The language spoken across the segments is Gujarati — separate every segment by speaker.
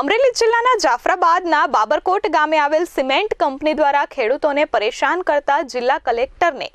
Speaker 1: અમરેલી જિલ્લાના જાફરાબાદના બાબરકોટ ગામે આવેલ સિમેન્ટ કંપની દ્વારા ખેડૂતોને પરેશાન કરતા જિલ્લા કલેક્ટરને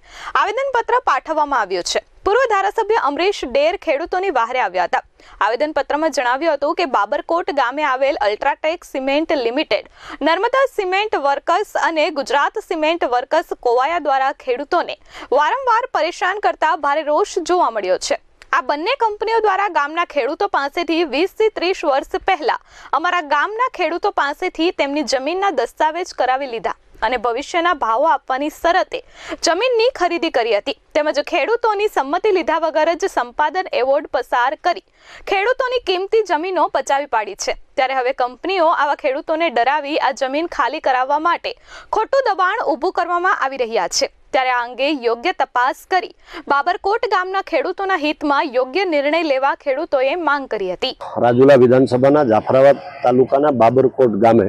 Speaker 1: આવેદનપત્ર પાઠવવામાં આવ્યું છે. પૂર્વ ધારાસભ્ય અમરીશ ડેર ખેડૂતોની વાહરે આવ્યા હતા. આવેદનપત્રમાં જણાવ્યું હતું કે બાબરકોટ ગામે આવેલ UltraTech cement limited, Narmada cement workers અને ગુજરાત સિમેન્ટ વર્કર્સ કોવાયા દ્વારા ખેડૂતોને વારંવાર પરેશાન કરતા ભારે રોષ જોવા મળ્યો છે. આ બંને કંપનીઓ દ્વારા ગામના ખેડૂતો પાસેથી વીસથી ત્રીસ વર્ષ પહેલા અમારા ગામના ખેડૂતો પાસેથી તેમની જમીનના દસ્તાવેજ કરાવી લીધા અને ભવિષ્યના ભાવો આપવાની શરતે જમીનની ખરીદી કરી હતી. તેમજ ખેડૂતોની સંમતિ લીધા વગર જ સંપાદન એવોર્ડ પસાર કરી ખેડૂતોની કિંમતી જમીનો પચાવી પાડી છે. ત્યારે હવે કંપનીઓ આવા ખેડૂતોને ડરાવી આ જમીન ખાલી કરાવવા માટે ખોટું દબાણ ઊભું કરવામાં આવી રહ્યા છે. ત્યારે આ અંગે યોગ્ય તપાસ કરી. બાબરકોટ ગામના ખેડૂતોના હિતમાં યોગ્ય નિર્ણય લેવા ખેડૂતોએ માંગ કરી હતી.
Speaker 2: રાજુલા વિધાનસભાના જાફરાબાદ તાલુકાના બાબરકોટ ગામે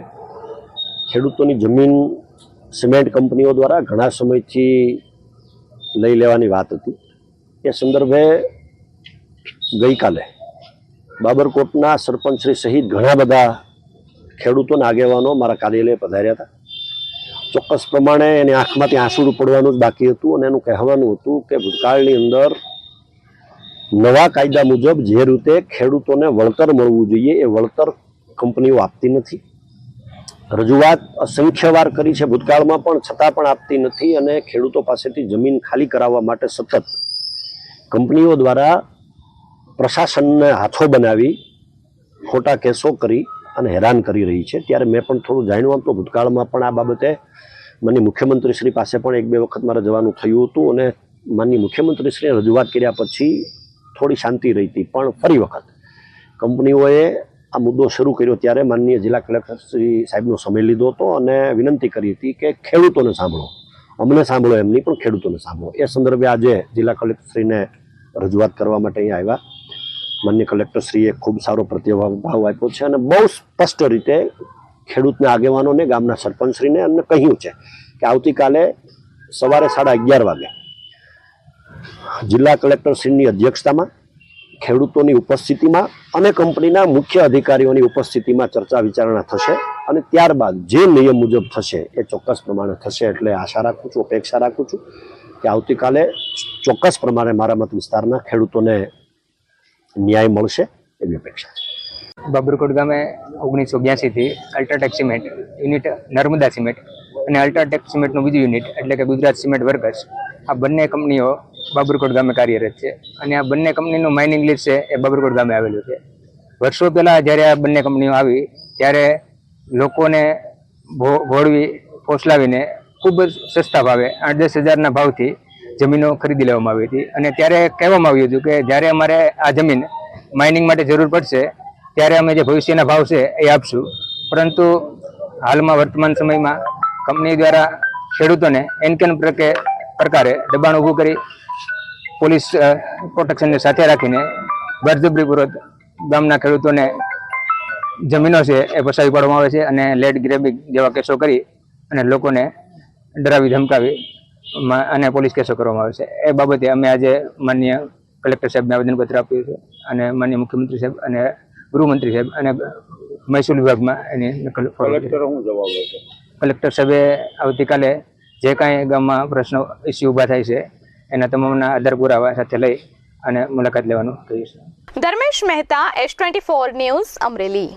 Speaker 2: ખેડૂતોની જમીન સિમેન્ટ કંપનીઓ દ્વારા ઘણા સમયથી લઈ લેવાની વાત હતી. એ સંદર્ભે ગઈકાલે બાબરકોટના સરપંચશ્રી સહિત ઘણા બધા ખેડૂતોના આગેવાનો મારા કાર્યાલય પધાર્યા હતા. ચોક્કસ પ્રમાણે એની આંખમાંથી આંસુડું પડવાનું જ બાકી હતું અને એનું કહેવાનું હતું કે ભૂતકાળની અંદર નવા કાયદા મુજબ જે રીતે ખેડૂતોને વળતર મળવું જોઈએ, એ વળતર કંપનીઓ આપતી નથી. રજૂઆત અસંખ્ય વાર કરી છે ભૂતકાળમાં, પણ છતાં પણ આપતી નથી અને ખેડૂતો પાસેથી જમીન ખાલી કરાવવા માટે સતત કંપનીઓ દ્વારા પ્રશાસનને હાથો બનાવી ખોટા કેસો કરી અને હેરાન કરી રહી છે. ત્યારે મેં પણ થોડું જાણ્યું આમ તો ભૂતકાળમાં પણ આ બાબતે માનની મુખ્યમંત્રીશ્રી પાસે પણ એક બે વખત મારે જવાનું થયું હતું અને માનની મુખ્યમંત્રીશ્રીએ રજૂઆત કર્યા પછી થોડી શાંતિ રહી હતી. પણ ફરી વખત કંપનીઓએ આ મુદ્દો શરૂ કર્યો ત્યારે માનનીય જિલ્લા કલેક્ટર શ્રી સાહેબનો સમય લીધો હતો અને વિનંતી કરી હતી કે ખેડૂતોને સાંભળો. અમને સાંભળો એમની પણ ખેડૂતોને સાંભળો. એ સંદર્ભે આજે જિલ્લા કલેક્ટરશ્રીને રજૂઆત કરવા માટે અહીંયા આવ્યા. માન્ય કલેક્ટરશ્રીએ ખૂબ સારો પ્રતિભાવ આપ્યો છે અને બહુ સ્પષ્ટ રીતે ખેડૂતના આગેવાનોને, ગામના સરપંચશ્રીને અમને કહ્યું છે કે આવતીકાલે સવારે સાડા અગિયાર વાગે જિલ્લા કલેક્ટરશ્રીની અધ્યક્ષતામાં, ખેડૂતોની ઉપસ્થિતિમાં અને કંપનીના મુખ્ય અધિકારીઓની ઉપસ્થિતિમાં ચર્ચા વિચારણા થશે અને ત્યારબાદ જે નિયમ મુજબ થશે એ ચોક્કસ પ્રમાણે થશે એટલે આશા રાખું છું, અપેક્ષા રાખું છું કે આવતીકાલે ચોક્કસ પ્રમાણે મારા મત વિસ્તારના ખેડૂતોને ન્યાય મળશે એવી અપેક્ષા છે.
Speaker 3: બાબરકોટ ગામે ઓગણીસો બ્યાસીથી UltraTech cement unit, Narmada cement અને અલ્ટ્રાટેક સિમેન્ટનું બીજું યુનિટ, એટલે કે ગુજરાત સિમેન્ટ વર્કર્સ, આ બંને કંપનીઓ બાબરકોટ ગામે કાર્યરત છે. અને આ બંને કંપનીનું માઇનિંગ લીઝ છે એ બાબરકોટ ગામે આવેલું છે. વર્ષો પહેલાં જ્યારે આ બંને કંપનીઓ આવી, ત્યારે લોકોને ભોળવી, ફોસલાવીને ખૂબ જ સસ્તા ભાવે, આઠ દસ હજારના ભાવથી જમીનો ખરીદી લેવામાં આવી હતી. અને ત્યારે કહેવામાં આવ્યું હતું કે જ્યારે અમારે આ જમીન માઇનિંગ માટે જરૂર પડશે, ત્યારે અમે જે ભવિષ્યના ભાવ છે એ આપશું. પરંતુ હાલમાં વર્તમાન સમયમાં કંપની દ્વારા ખેડૂતોને એનકેન પ્રકે પ્રકારે દબાણ ઊભું કરી પોલીસ પ્રોટેક્શનને સાથે રાખીને બળજબરીપૂર્વક ગામના ખેડૂતોને જમીનો છે એ પસાવી પાડવામાં આવે છે અને લેટ ગ્રેબિંગ જેવા કેસો કરી અને લોકોને ડરાવી, ધમકાવી અને પોલીસ કેસો કરવામાં આવે છે. એ બાબતે અમે આજે માન્ય કલેક્ટર સાહેબને આવેદનપત્ર આપ્યું છે અને માન્ય મુખ્યમંત્રી સાહેબ અને ગૃહમંત્રી સાહેબ અને મહેસૂલ વિભાગમાં એની નકલ કલેક્ટર સાહેબે આવતીકાલે જે કાંઈ ગામમાં પ્રશ્નો ઇસ્યુ ઊભા થાય છે એના તમામના આધાર પુરાવા સાથે લઈ અને મુલાકાત લેવાનું કહ્યું છે
Speaker 1: Dharmesh Mehta S twenty four news Amreli.